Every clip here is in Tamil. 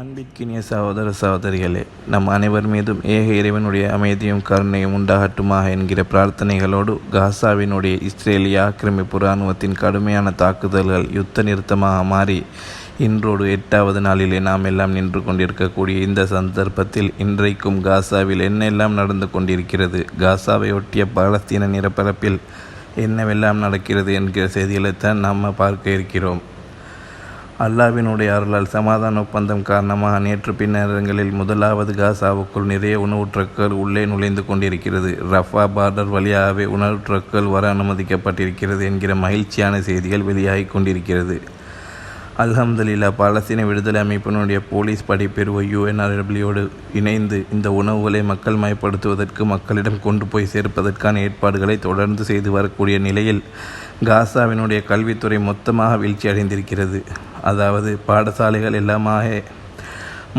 அன்பிற்கினிய சகோதர சகோதரிகளே நம் அனைவர் மீதும் ஏக இறைவனுடைய அமைதியும் கருணையும் உண்டாகட்டுமாக என்கிற பிரார்த்தனைகளோடு காசாவினுடைய இஸ்ரேலிய ஆக்கிரமிப்பு இராணுவத்தின் கடுமையான தாக்குதல்கள் யுத்த நிறுத்தமாக மாறி இன்றோடு எட்டாவது நாளிலே நாம் எல்லாம் நின்று கொண்டிருக்கக்கூடிய இந்த சந்தர்ப்பத்தில் இன்றைக்கும் காசாவில் என்னெல்லாம் நடந்து கொண்டிருக்கிறது காசாவை ஒட்டிய பாலஸ்தீன நிலப்பரப்பில் என்னவெல்லாம் நடக்கிறது என்கிற செய்திகளைத்தான் நாம் பார்க்க இருக்கிறோம். அல்லாவினுடைய அருளால் சமாதான ஒப்பந்தம் காரணமாக நேற்று பின்னரங்களில் முதலாவது காசாவுக்குள் நிறைய உணவு ட்ரக்குகள் உள்ளே நுழைந்து கொண்டிருக்கிறது. ரஃபா பார்டர் வழியாகவே உணவு ட்ரக்குகள் வர அனுமதிக்கப்பட்டிருக்கிறது என்கிற மகிழ்ச்சியான செய்திகள் வெளியாகி கொண்டிருக்கிறது. அல்ஹம்துலில்லா பாலஸ்தீன விடுதலை அமைப்பினுடைய போலீஸ் படைப்பிரிவு யுஎன்ஆர்டபிள்யூடு இணைந்து இந்த உணவுகளை மக்கள் மயப்படுத்துவதற்கு மக்களிடம் கொண்டு போய் சேர்ப்பதற்கான ஏற்பாடுகளை தொடர்ந்து செய்து வரக்கூடிய நிலையில் காசாவினுடைய கல்வித்துறை மொத்தமாக வீழ்ச்சி அடைந்திருக்கிறது அதாவது பாடசாலைகள் எல்லாமாக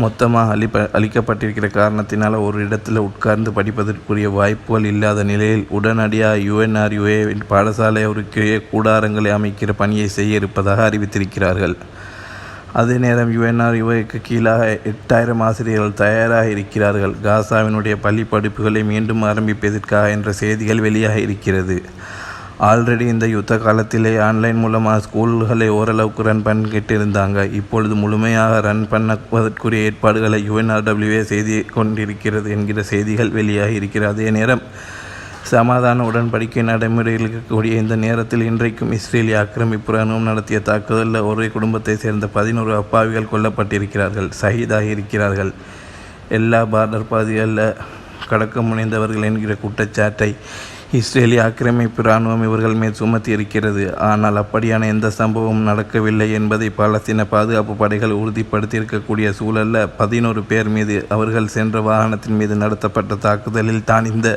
மொத்தமாக அளிப்ப அளிக்கப்பட்டிருக்கிற காரணத்தினால் ஒரு இடத்துல உட்கார்ந்து படிப்பதற்குரிய வாய்ப்புகள் இல்லாத நிலையில் உடனடியாக யுஎன்ஆர்யுஏ பாடசாலைக்கு கூடாரங்களை அமைக்கிற பணியை செய்ய இருப்பதாக அறிவித்திருக்கிறார்கள். அதே நேரம் யுஎன்ஆர்யுஏக்கு கீழாக எட்டாயிரம் ஆசிரியர்கள் தயாராக இருக்கிறார்கள். காசாவினுடைய பள்ளி படிப்புகளை மீண்டும் ஆரம்பிப்பதற்காக என்ற செய்திகள் வெளியாக இருக்கிறது. ஆல்ரெடி இந்த யுத்த காலத்திலே ஆன்லைன் மூலமாக ஸ்கூல்களை ஓரளவுக்கு ரன் பண்ணிக்கிட்டு இருந்தாங்க இப்பொழுது முழுமையாக ரன் பண்ணுவதற்குரிய ஏற்பாடுகளை யுஎன்ஆர்டபிள்யூஏ செய்து கொண்டிருக்கிறது என்கிற செய்திகள் வெளியாகி இருக்கிறது. அதே நேரம் சமாதான உடன்படிக்கை நடைமுறையில் இருக்கக்கூடிய இந்த நேரத்தில் இன்றைக்கும் இஸ்ரேலிய ஆக்கிரமிப்பு ராணுவம் நடத்திய தாக்குதலில் ஒரே குடும்பத்தை சேர்ந்த பதினோரு அப்பாவிகள் கொல்லப்பட்டிருக்கிறார்கள் சகிதாகி இருக்கிறார்கள். எல்லா பார்டர் பாதைகளில் கடக்க முனைந்தவர்கள் என்கிற குற்றச்சாட்டை இஸ்ரேலிய ஆக்கிரமிப்பு இராணுவம் இவர்கள் மேல் சுமத்தி இருக்கிறது ஆனால் அப்படியான எந்த சம்பவமும் நடக்கவில்லை என்பதை பாலஸ்தீன பாதுகாப்பு படைகள் உறுதிப்படுத்தியிருக்கக்கூடிய சூழலில் பதினோரு பேர் மீது அவர்கள் சென்ற வாகனத்தின் மீது நடத்தப்பட்ட தாக்குதலில் தான் இந்த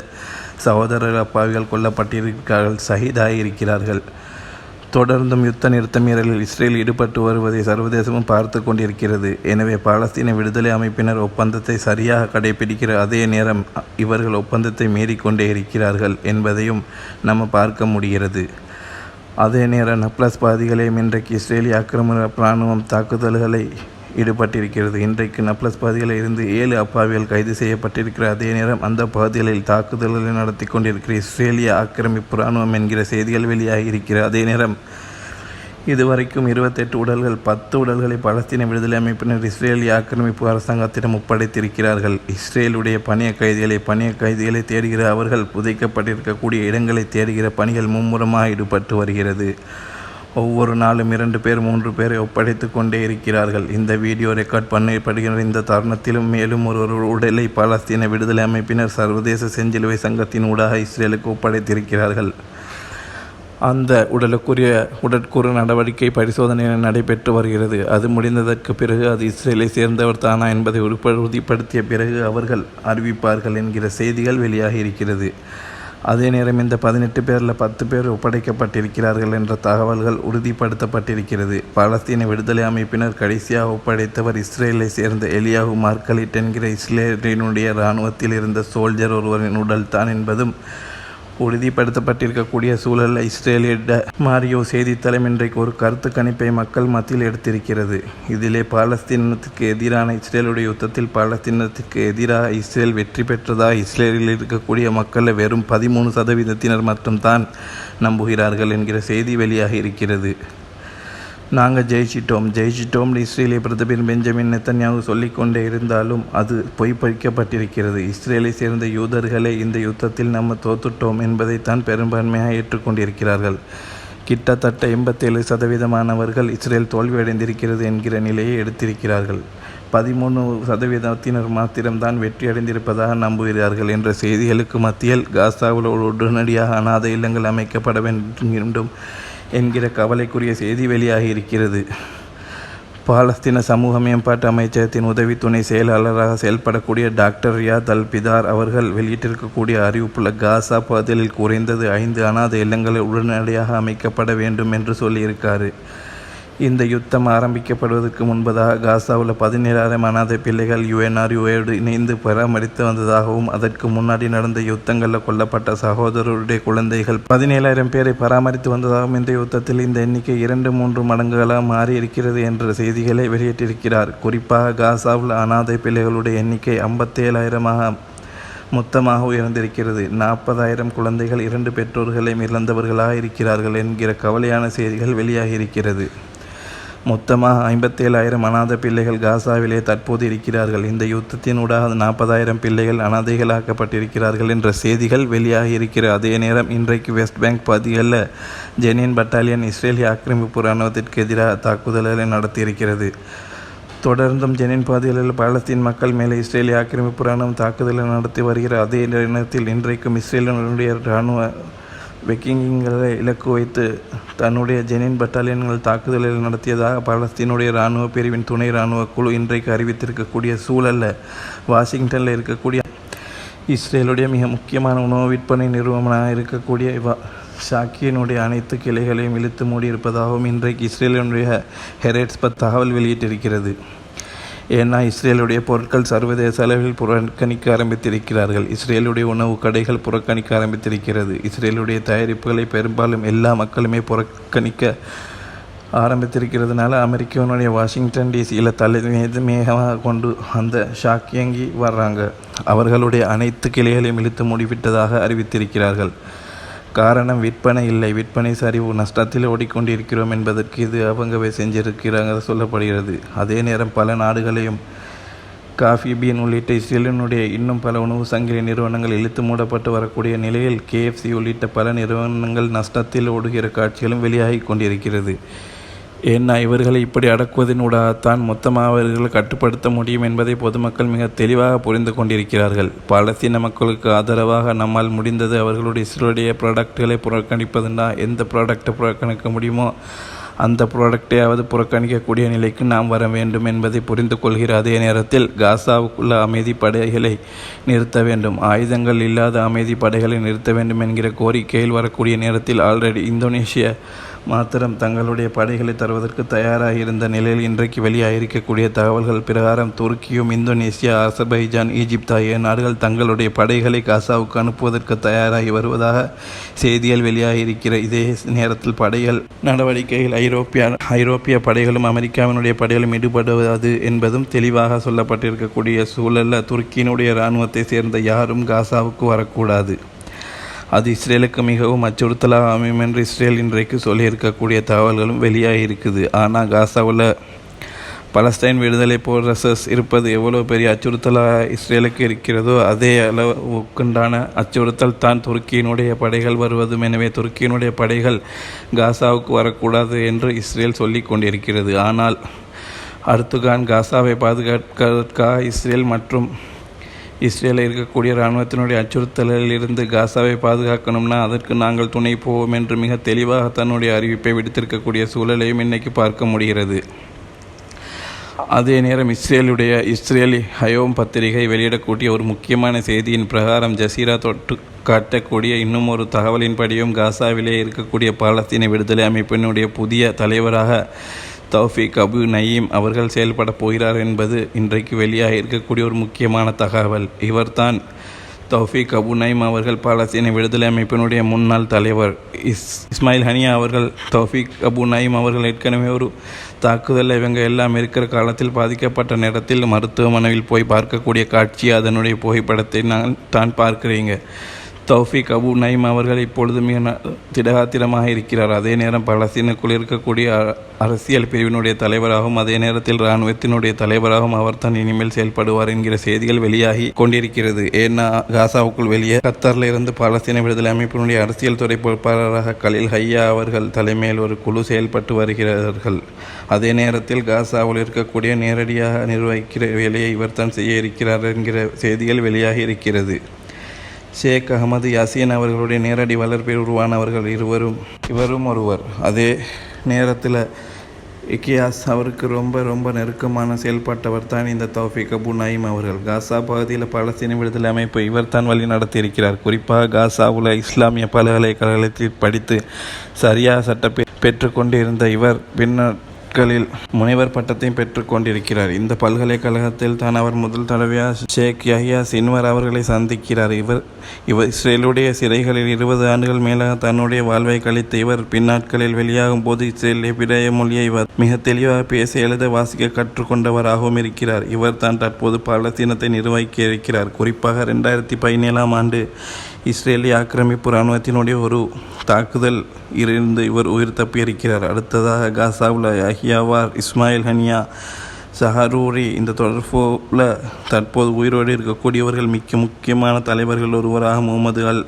சகோதரர் அப்பாவிகள் கொல்லப்பட்டிருக்கிறார்கள் சகிதாகி இருக்கிறார்கள் தொடர்ந்தும் யுத்த நிறுத்த மீறலில் இஸ்ரேல் ஈடுபட்டு வருவதை சர்வதேசமும் பார்த்து கொண்டிருக்கிறது. எனவே பாலஸ்தீன விடுதலை அமைப்பினர் ஒப்பந்தத்தை சரியாக கடைபிடிக்கிற அதே நேரம் இவர்கள் ஒப்பந்தத்தை மீறிக்கொண்டே இருக்கிறார்கள் என்பதையும் நம்ம பார்க்க முடிகிறது. அதே நேரம் நப்ளஸ் பாதிகளையும் இன்றைக்கு இஸ்ரேலிய ஆக்கிரமண இராணுவம் தாக்குதல்களை ஈடுபட்டிருக்கிறது. இன்றைக்கு நப்ளஸ் பகுதியில் இருந்து ஏழு அப்பாவிகள் கைது செய்யப்பட்டிருக்கிற அதே நேரம் அந்த பகுதிகளில் தாக்குதல்களை நடத்தி கொண்டிருக்கிற இஸ்ரேலிய ஆக்கிரமிப்பு இராணுவம் என்கிற செய்திகள் வெளியாகி இருக்கிற அதே நேரம் இதுவரைக்கும் இருபத்தெட்டு உடல்கள் பத்து உடல்களை பலஸ்தீன விடுதலை அமைப்பினர் இஸ்ரேலிய ஆக்கிரமிப்பு அரசாங்கத்திடம் ஒப்படைத்திருக்கிறார்கள். இஸ்ரேலுடைய பணிய கைதிகளை பணிய கைதிகளை தேடுகிற அவர்கள் புதைக்கப்பட்டிருக்கக்கூடிய இடங்களை தேடுகிற பணிகள் மும்முரமாக ஈடுபட்டு வருகிறது. ஒவ்வொரு நாளும் இரண்டு பேர் மூன்று பேரை ஒப்படைத்து கொண்டே இருக்கிறார்கள். இந்த வீடியோ ரெக்கார்ட் பண்ணப்படுகிற இந்த தருணத்திலும் மேலும் ஒரு உடலை பாலஸ்தீன விடுதலை அமைப்பினர் சர்வதேச செஞ்சிலுவை சங்கத்தின் ஊடாக இஸ்ரேலுக்கு ஒப்படைத்திருக்கிறார்கள். அந்த உடலுக்குரிய உடற்கூறு நடவடிக்கை பரிசோதனை நடைபெற்று வருகிறது. அது முடிந்ததற்கு பிறகு அது இஸ்ரேலை சேர்ந்தவர் தானா என்பதை உறுதிப்படுத்திய பிறகு அவர்கள் அறிவிப்பார்கள் என்கிற செய்திகள் வெளியாகி இருக்கிறது. அதே நேரம் இந்த பதினெட்டு பேரில் பத்து பேர் ஒப்படைக்கப்பட்டிருக்கிறார்கள் என்ற தகவல்கள் உறுதிப்படுத்தப்பட்டிருக்கிறது. பாலஸ்தீன விடுதலை அமைப்பினர் கடைசியாக ஒப்படைத்தவர் இஸ்ரேலை சேர்ந்த எலியாகு மார்கலிட் என்கிற இஸ்ரேலினுடைய இராணுவத்தில் இருந்த சோல்ஜர் ஒருவரின் உடல் தான் என்பதும் உறுதிப்படுத்தப்பட்டிருக்கக்கூடிய சூழலில் இஸ்ரேலிட மாரியோ செய்தித்தளம் இன்றைக்கு ஒரு கருத்து கணிப்பை மக்கள் மத்தியில் எடுத்திருக்கிறது. இதிலே பாலஸ்தீனத்துக்கு எதிரான இஸ்ரேலுடைய யுத்தத்தில் பாலஸ்தீனத்துக்கு எதிராக இஸ்ரேல் வெற்றி பெற்றதாக இஸ்ரேலில் இருக்கக்கூடிய மக்களில் வெறும் பதிமூணு சதவீதத்தினர் மட்டும்தான் நம்புகிறார்கள் என்கிற செய்தி வெளியாக இருக்கிறது. நாங்கள் ஜெயிச்சிட்டோம். ஜெயிச்சிட்டோம். இஸ்ரேலிய பிரதமர் பெஞ்சமின் நெத்தன்யாவு சொல்லிக்கொண்டே இருந்தாலும் அது பொய்ப்பறிக்கப்பட்டிருக்கிறது இஸ்ரேலை சேர்ந்த யூதர்களே இந்த யுத்தத்தில் நம்ம தோத்துட்டோம் என்பதைத்தான் பெரும்பான்மையாக ஏற்றுக்கொண்டிருக்கிறார்கள். கிட்டத்தட்ட எண்பத்தேழு சதவீதமானவர்கள் இஸ்ரேல் தோல்வியடைந்திருக்கிறது என்கிற நிலையை எடுத்திருக்கிறார்கள். பதிமூணு சதவீதத்தினர் மாத்திரம்தான் வெற்றி அடைந்திருப்பதாக நம்புகிறார்கள் என்ற செய்திகளுக்கு மத்தியில் காசாவில் உடனடியாக அநாத இல்லங்கள் அமைக்கப்பட வேண்டும். என்கிற கவலைக்குரிய செய்தி வெளியாகி இருக்கிறது. பாலஸ்தீன சமூக மேம்பாட்டு அமைச்சகத்தின் உதவி துணை செயலாளராக செயல்படக்கூடிய டாக்டர் ரியாத் அல் பிதார் அவர்கள் வெளியிட்டிருக்கக்கூடிய அறிவிப்புள்ள காசா பகுதியில் குறைந்தது ஐந்து அனாத இல்லங்கள் உடனடியாக அமைக்கப்பட வேண்டும் என்று சொல்லியிருக்காரு. இந்த யுத்தம் ஆரம்பிக்கப்படுவதற்கு முன்பதாக காசாவில் பதினேழாயிரம் அனாதை பிள்ளைகள் யுஎன்ஆர்யூவோடு இணைந்து பராமரித்து வந்ததாகவும் அதற்கு முன்னாடி நடந்த யுத்தங்களில் கொல்லப்பட்ட சகோதரருடைய குழந்தைகள் பதினேழாயிரம் பேரை பராமரித்து வந்ததாகவும் இந்த யுத்தத்தில் இந்த எண்ணிக்கை இரண்டு மூன்று மடங்குகளாக மாறி இருக்கிறது என்ற செய்திகளை வெளியிட்டிருக்கிறார். குறிப்பாக காசாவில் அனாதை பிள்ளைகளுடைய எண்ணிக்கை ஐம்பத்தேழாயிரமாக மொத்தமாக உயர்ந்திருக்கிறது. நாற்பதாயிரம் குழந்தைகள் இரண்டு பெற்றோர்களையும் இழந்தவர்களாக இருக்கிறார்கள் என்கிற கவலையான செய்திகள் வெளியாகி இருக்கிறது மொத்தமாக ஐம்பத்தேழாயிரம் அனாத பிள்ளைகள் காசாவிலே தற்போது இருக்கிறார்கள். இந்த யுத்தத்தினூடாக நாற்பதாயிரம் பிள்ளைகள் அனாதைகளாக்கப்பட்டிருக்கிறார்கள் என்ற செய்திகள் வெளியாகி இருக்கிறது அதே நேரம் இன்றைக்கு வெஸ்ட் பேங்க் பகுதிகளில் ஜெனின் பட்டாலியன் இஸ்ரேலிய ஆக்கிரமிப்பு இராணுவத்திற்கு எதிராக தாக்குதல்களை நடத்தியிருக்கிறது. தொடர்ந்தும் ஜெனின் பகுதிகளில் பாலஸ்தீன் மக்கள் மேலே இஸ்ரேலிய ஆக்கிரமிப்பு இராணுவம் தாக்குதலை நடத்தி வருகிற அதே நேரத்தில் இன்றைக்கும் இஸ்ரேலினுடைய இராணுவ வெக்கிங்களை இலக்கு வைத்து தன்னுடைய ஜெனின் பட்டாலியன்கள் தாக்குதல்கள் நடத்தியதாக பாலஸ்தீனுடைய இராணுவ பிரிவின் துணை இராணுவ குழு இன்றைக்கு அறிவித்திருக்கக்கூடிய சூழலில் வாஷிங்டனில் இருக்கக்கூடிய இஸ்ரேலுடைய மிக முக்கியமான உணவு விற்பனை நிறுவனமாக இருக்கக்கூடிய இவா ஷாக்கியினுடைய அனைத்து கிளைகளையும் இழுத்து மூடியிருப்பதாகவும் இன்றைக்கு இஸ்ரேலினுடைய ஹெரேட்ஸ்பத் தகவல் வெளியிட்டிருக்கிறது. ஏன்னா இஸ்ரேலுடைய பொருட்கள் சர்வதேச அளவில் புறக்கணிக்க ஆரம்பித்திருக்கிறார்கள். இஸ்ரேலுடைய உணவு கடைகள் புறக்கணிக்க ஆரம்பித்திருக்கிறது. இஸ்ரேலுடைய தயாரிப்புகளை பெரும்பாலும் எல்லா மக்களுமே புறக்கணிக்க ஆரம்பித்திருக்கிறதுனால அமெரிக்காவுடைய வாஷிங்டன் டிசியில் தலைமையாக கொண்டு அந்த ஷாக்கியங்கி வர்றாங்க. அவர்களுடைய அனைத்து கிளைகளையும் இழுத்து மூடிவிட்டதாக அறிவித்திருக்கிறார்கள். காரணம் விற்பனை இல்லை. விற்பனை சரிவு நஷ்டத்தில் ஓடிக்கொண்டிருக்கிறோம் என்பதற்கு இது அவங்கவே செஞ்சிருக்கிறாங்க சொல்லப்படுகிறது. அதே நேரம் பல நாடுகளையும் காஃபி பீன் உள்ளிட்ட இஸ்ரேலினுடைய இன்னும் பல உணவு சங்கிலி நிறுவனங்கள் இழுத்து மூடப்பட்டு வரக்கூடிய நிலையில் கேஎஃப்சி உள்ளிட்ட பல நிறுவனங்கள் நஷ்டத்தில் ஓடுகிற காட்சிகளும் வெளியாகி கொண்டிருக்கிறது. ஏன்னா இவர்களை இப்படி அடக்குவதனூடாகத்தான் மொத்தமாக அவர்களை கட்டுப்படுத்த முடியும் என்பதை பொதுமக்கள் மிக தெளிவாக புரிந்து கொண்டிருக்கிறார்கள். பாலஸ்தீன மக்களுக்கு ஆதரவாக நம்மால் முடிந்தது அவர்களுடைய சிலருடைய ப்ராடக்ட்களை புறக்கணிப்பதுன்னா எந்த ப்ராடக்டை புறக்கணிக்க முடியுமோ அந்த ப்ராடக்டையாவது புறக்கணிக்கக்கூடிய நிலைக்கு நாம் வர வேண்டும் என்பதை புரிந்து கொள்கிற அதே நேரத்தில் காசாவுக்குள்ள அமைதி படைகளை நிறுத்த வேண்டும். ஆயுதங்கள் இல்லாத அமைதி படைகளை நிறுத்த வேண்டும் என்கிற கோரிக்கையில் வரக்கூடிய நேரத்தில் ஆல்ரெடி இந்தோனேஷியா மாத்திரம் தங்களுடைய படைகளை தருவதற்கு தயாராக இருந்த நிலையில் இன்றைக்கு வெளியாயிருக்கக்கூடிய தகவல்கள் பிரகாரம் துருக்கியும் இந்தோனேசியா அசர்பைஜான் ஈஜிப்த் ஆகிய நாடுகள் தங்களுடைய படைகளை காசாவுக்கு அனுப்புவதற்கு தயாராகி வருவதாக செய்திகள் வெளியாகியிருக்கிற இதே நேரத்தில் படைகள் நடவடிக்கைகள் ஐரோப்பிய ஐரோப்பிய படைகளும் அமெரிக்காவினுடைய படைகளும் ஈடுபடுவது என்பதும் தெளிவாக சொல்லப்பட்டிருக்கக்கூடிய சூழலில் துருக்கியினுடைய இராணுவத்தை சேர்ந்த யாரும் காசாவுக்கு வரக்கூடாது. அது இஸ்ரேலுக்கு மிகவும் அச்சுறுத்தலாக அமையும் என்று இஸ்ரேல் இன்றைக்கு சொல்லியிருக்கக்கூடிய தகவல்களும் வெளியாக இருக்குது ஆனால் காசாவில் பலஸ்டைன் விடுதலை போரசஸ் இருப்பது எவ்வளோ பெரிய அச்சுறுத்தலாக இஸ்ரேலுக்கு இருக்கிறதோ அதே அளவுக்குண்டான அச்சுறுத்தல் தான் துருக்கியினுடைய படைகள் வருவதும். எனவே துருக்கியினுடைய படைகள் காசாவுக்கு வரக்கூடாது என்று இஸ்ரேல் சொல்லி கொண்டிருக்கிறது. ஆனால் அர்துகான் காசாவை பாதுகாப்பதற்காக இஸ்ரேல் மற்றும் இஸ்ரேலில் இருக்கக்கூடிய இராணுவத்தினுடைய அச்சுறுத்தலில் இருந்து காசாவை பாதுகாக்கணும்னா அதற்கு நாங்கள் துணை போவோம் என்று மிக தெளிவாக தன்னுடைய அறிவிப்பை விடுத்திருக்கக்கூடிய சூழலையும் இன்னைக்கு பார்க்க முடிகிறது. அதே நேரம் இஸ்ரேலுடைய இஸ்ரேலி ஹயோம் பத்திரிகை வெளியிடக்கூடிய ஒரு முக்கியமான செய்தியின் பிரகாரம் ஜசீரா தொட்டு காட்டக்கூடிய இன்னும் ஒரு தகவலின்படியும் காசாவிலே இருக்கக்கூடிய பாலஸ்தீன விடுதலை அமைப்பினுடைய புதிய தலைவராக தௌஃபிக் அபு நயீம் அவர்கள் செயல்பட போகிறார் என்பது இன்றைக்கு வெளியாக இருக்கக்கூடிய ஒரு முக்கியமான தகவல். இவர்தான் தௌஃபிக் அபு நயீம் அவர்கள் பாலஸ்தீன விடுதலை அமைப்பினுடைய முன்னாள் தலைவர். இஸ் இஸ்மாயில் ஹனியா அவர்கள் தௌஃபிக் அபு நயீம் அவர்கள் ஏற்கனவே ஒரு தாக்குதல் இவங்க எல்லாம் இருக்கிற காலத்தில் பாதிக்கப்பட்ட நேரத்தில் மருத்துவமனையில் போய் பார்க்கக்கூடிய காட்சி அதனுடைய புகைப்படத்தை நான் தான் பார்க்குறீங்க. தௌஃபிக் அபு நைம் அவர்கள் இப்பொழுது மிக திடகாத்திரமாக இருக்கிறார். அதே நேரம் பலஸ்தீனுக்குள் இருக்கக்கூடிய அரசியல் பிரிவினுடைய தலைவராகவும் அதே நேரத்தில் இராணுவத்தினுடைய தலைவராகவும் அவர் தான் இனிமேல் செயல்படுவார் என்கிற செய்திகள் வெளியாகி கொண்டிருக்கிறது. ஏன்னா காசாவுக்குள் வெளியே கத்தாரில் இருந்து பாலஸ்தீன விடுதலை அமைப்பினுடைய அரசியல் துறை பொறுப்பாளராக கலில் ஹையா அவர்கள் தலைமையில் ஒரு குழு செயல்பட்டு வருகிறார்கள். அதே நேரத்தில் காசாவில் இருக்கக்கூடிய நேரடியாக நிர்வகிக்கிற வேலையை இவர் தான் செய்ய இருக்கிறார் என்கிற செய்திகள் வெளியாகி இருக்கிறது. ஷேக் அகமது யாசின் அவர்களுடைய நேரடி வளர்ப்பில் உருவானவர்கள் இருவரும் இவரும் ஒருவர். அதே நேரத்தில் இக்கியாஸ் அவருக்கு ரொம்ப ரொம்ப நெருக்கமான செயல்பட்டவர் தான் இந்த தௌஃபிக் அபு நாயிம் அவர்கள். காசா பகுதியில் பலஸ்தீன விடுதலை அமைப்பு இவர் தான் வழி நடத்தியிருக்கிறார். குறிப்பாக காசாவில் இஸ்லாமிய பல்கலைக்கழகத்தில் படித்து சரியா சட்ட பெற்றுக்கொண்டிருந்த இவர் பின்னர் நாட்களில் முனைவர் பட்டத்தையும் பெற்றுக் கொண்டிருக்கிறார். இந்த பல்கலைக்கழகத்தில் தான் அவர் முதல் தடவையாக ஷேக் யஹ்யா சின்வர் அவர்களை சந்திக்கிறார். இவர் இவர் இஸ்ரேலுடைய சிறைகளில் இருபது ஆண்டுகள் மேலாக தன்னுடைய வாழ்வை கழித்த இவர் பின்னாட்களில் வெளியாகும் போது இஸ்ரேலிய பிறைய மொழியை இவர் மிக தெளிவாக பேச எழுத வாசிக்க கற்றுக்கொண்டவராகவும் இருக்கிறார். இவர் தான் தற்போது பாலஸ்தீனத்தை நிர்வகிக்க இருக்கிறார். குறிப்பாக ரெண்டாயிரத்தி பதினேழாம் ஆண்டு இஸ்ரேலிய ஆக்கிரமிப்பு இராணுவத்தினுடைய ஒரு தாக்குதல் இருந்து இவர் உயிர் தப்பியிருக்கிறார். அடுத்ததாக காசாவில் அஹியாவார் இஸ்மாயில் ஹனியா சஹரூரி இந்த தொடர்போல தற்போது உயிரோடு இருக்கக்கூடியவர்கள் மிக்க முக்கியமான தலைவர்கள் ஒருவராக முகமது அல்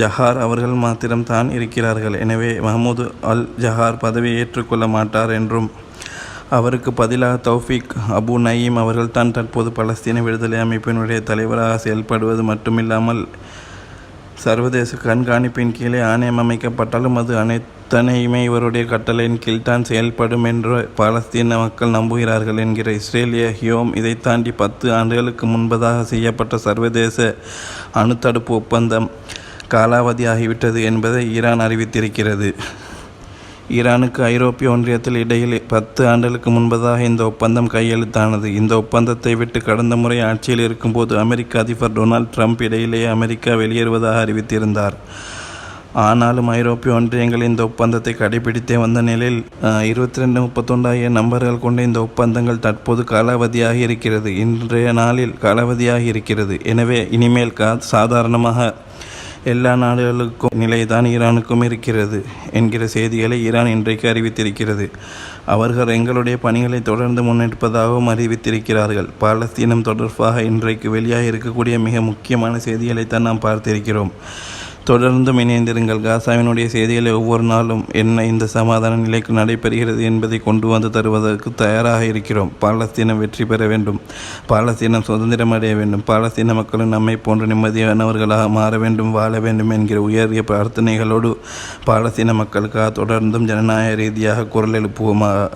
ஜஹார் அவர்கள் மாத்திரம்தான் இருக்கிறார்கள். எனவே மஹமூது அல் ஜஹார் பதவியை ஏற்றுக்கொள்ள மாட்டார் என்றும் அவருக்கு பதிலாக தௌஃபிக் அபு நயீம் அவர்கள் தான் தற்போது பலஸ்தீன விடுதலை அமைப்பினுடைய தலைவராக செயல்படுவது மட்டுமில்லாமல் சர்வதேச கண்காணிப்பின் கீழே ஆணையம் அமைக்கப்பட்டாலும் அது அனைத்தனையுமே இவருடைய கட்டளையின் கீழ்தான் செயல்படும் என்று பாலஸ்தீன மக்கள் நம்புகிறார்கள் என்கிற இஸ்ரேலிய ஹியோம் இதை தாண்டி பத்து ஆண்டுகளுக்கு முன்பதாக செய்யப்பட்ட சர்வதேச அணுத்தடுப்பு ஒப்பந்தம் காலாவதியாகிவிட்டது என்பதை ஈரான் அறிவித்திருக்கிறது. ஈரானுக்கு ஐரோப்பிய ஒன்றியத்தில் இடையில் பத்து ஆண்டுகளுக்கு முன்பதாக இந்த ஒப்பந்தம் கையெழுத்தானது. இந்த ஒப்பந்தத்தை விட்டு கடந்த முறை ஆட்சியில் இருக்கும்போது அமெரிக்க அதிபர் டொனால்ட் ட்ரம்ப் இடையிலேயே அமெரிக்கா வெளியேறுவதாக அறிவித்திருந்தார். ஆனாலும் ஐரோப்பிய ஒன்றியங்கள் இந்த ஒப்பந்தத்தை கடைபிடித்தே வந்த நிலையில் இருபத்தி ரெண்டு முப்பத்தொன்று ஆகிய நம்பர்கள் கொண்ட இந்த ஒப்பந்தங்கள் தற்போது காலாவதியாக இருக்கிறது. இன்றைய நாளில் காலாவதியாக இருக்கிறது. எனவே இனிமேல் கா சாதாரணமாக எல்லா நாடுகளுக்கும் நிலைதான் ஈரானுக்கும் இருக்கிறது என்கிற செய்திகளை ஈரான் இன்றைக்கு அறிவித்திருக்கிறது. அவர்கள் எங்களுடைய பணிகளை தொடர்ந்து முன்னெடுப்பதாகவும் அறிவித்திருக்கிறார்கள். பாலஸ்தீனம் தொடர்பாக இன்றைக்கு வெளியாக இருக்கக்கூடிய மிக முக்கியமான செய்திகளைத்தான் நாம் பார்த்திருக்கிறோம். தொடர்ந்தும் இணைந்திருங்கள். காசாவினுடைய செய்திகளை ஒவ்வொரு நாளும் என்ன இந்த சமாதான நிலைக்கு நடைபெறுகிறது என்பதை கொண்டு வந்து தருவதற்கு தயாராக இருக்கிறோம். பாலஸ்தீனம் வெற்றி பெற வேண்டும். பாலஸ்தீனம் சுதந்திரம் அடைய வேண்டும். பாலஸ்தீன மக்களும் நம்மை போன்ற நிம்மதியானவர்களாக மாற வேண்டும் வாழ வேண்டும் என்கிற உயரிய பிரார்த்தனைகளோடு பாலஸ்தீன மக்களுக்காக தொடர்ந்தும் ஜனநாயக ரீதியாக குரல் எழுப்புவோமாக